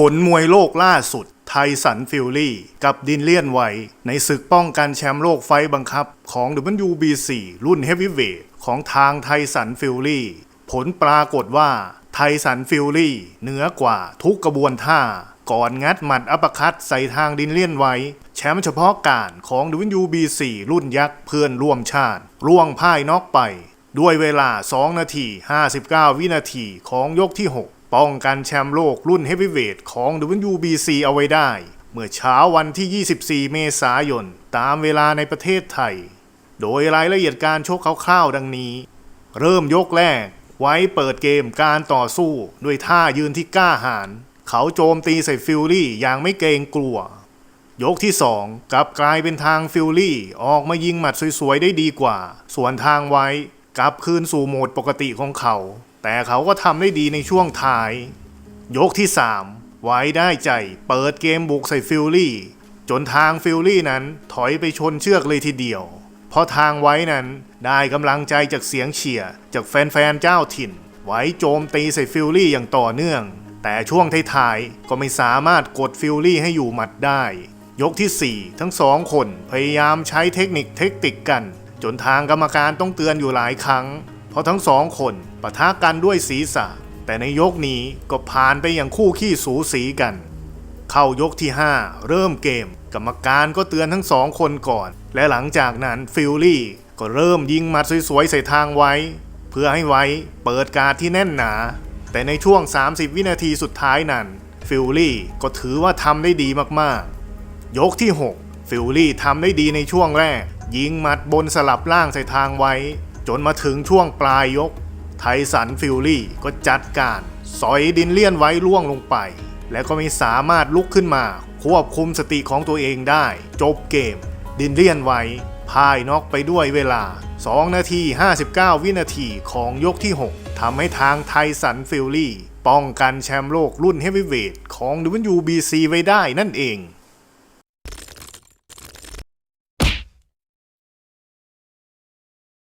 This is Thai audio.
ผลมวยโลกล่าสุด ไทสันฟิลลี่ กับดินเลียนไวในศึกป้องกันแชมป์โลกไฟบังคับ ของ WBC รุ่นเฮฟวีเวทของทางไทสันฟิลลี่ ผลปรากฏว่า ไทสันฟิลลี่ เหนือกว่าทุกกระบวนท่า ก่อนงัดหมัดอัปคัตใส่ทางดินเลียนไว้แชมป์เฉพาะการของ WBC รุ่นยักษ์เพื่อนร่วมชาติ ร่วงพ่ายน็อกไป ด้วยเวลา 2 นาที 59 วินาทีของยกที่ 6 ป้องกันแชมป์โลกรุ่นเฮฟวีเวทของ WBC เอาไว้ได้ เมื่อเช้าวันที่ 24 เมษายน ตามเวลาในประเทศไทย โดยรายละเอียดการชกคร่าวๆดังนี้ เริ่มยกแรก ไว้เปิดเกมการต่อสู้ ด้วยท่ายืนที่กล้าหาญเขาโจมตีใส่ฟิลลี่อย่างไม่เกรงกลัว ยกที่ 2 กลับกลายเป็นทางฟิลลี่ ออกมายิงหมัดสวยๆ ได้ดีกว่า ส่วนทางไว้กลับคืนสู่โหมดปกติของเขา แต่เขาก็ทำได้ดีในช่วงท้าย ยกที่ 3 ไว้ได้ใจ เปิดเกมบุกใส่ฟิลลี่ จนทางฟิลลี่นั้นถอยไปชนเชือกเลยทีเดียว เพราะทางไว้นั้นได้กำลังใจจากเสียงเชียร์จากแฟนๆเจ้าถิ่น ไว้โจมตีใส่ฟิลลี่อย่างต่อเนื่อง แต่ช่วงท้ายๆก็ไม่สามารถกดฟิลลี่ให้อยู่หมัดได้ ยกทีสี่4 ทั้งสองคนพยายามใช้เทคนิคเทคนิคกัน จนทางกรรมการต้องเตือนอยู่หลายครั้ง ราะทั้งสองคนปะทะกันด้วยศีรษะ แต่ในยกนี้ก็ผ่านไปอย่างคู่ขี้สูสีกัน เข้ายกที่ 5 เริ่มเกม กรรมการก็เตือนทั้งสองคนก่อน และหลังจากนั้นฟิลลี่ก็เริ่มยิงมัดสวยๆใส่ทางไว้ เพื่อให้ไว้เปิดการที่แน่นหนา แต่ในช่วง 30 วินาทีสุดท้ายนั้นฟิลลี่ก็ถือว่าทำได้ดีมากๆ ยกที่ 6 ฟิลลี่ทำได้ดีในช่วงแรก ยิงหมัดบนสลับล่างใส่ทางไว้ จนมาถึงช่วงปลายยก ไทสันฟิลลี่ก็จัดการ สอยดินเลี่ยนไว้ล่วงลงไป และก็ไม่สามารถลุกขึ้นมา ควบคุมสติของตัวเองได้ จบเกม ดินเลี่ยนไว้พ่ายน็อกไปด้วยเวลา 2 นาที 59 วินาทีของยกที่ 6 ทำให้ทางไทสันฟิลลี่ ป้องกันแชมป์โลกรุ่นเฮฟวีเวทของ WBC ไว้ได้นั่นเอง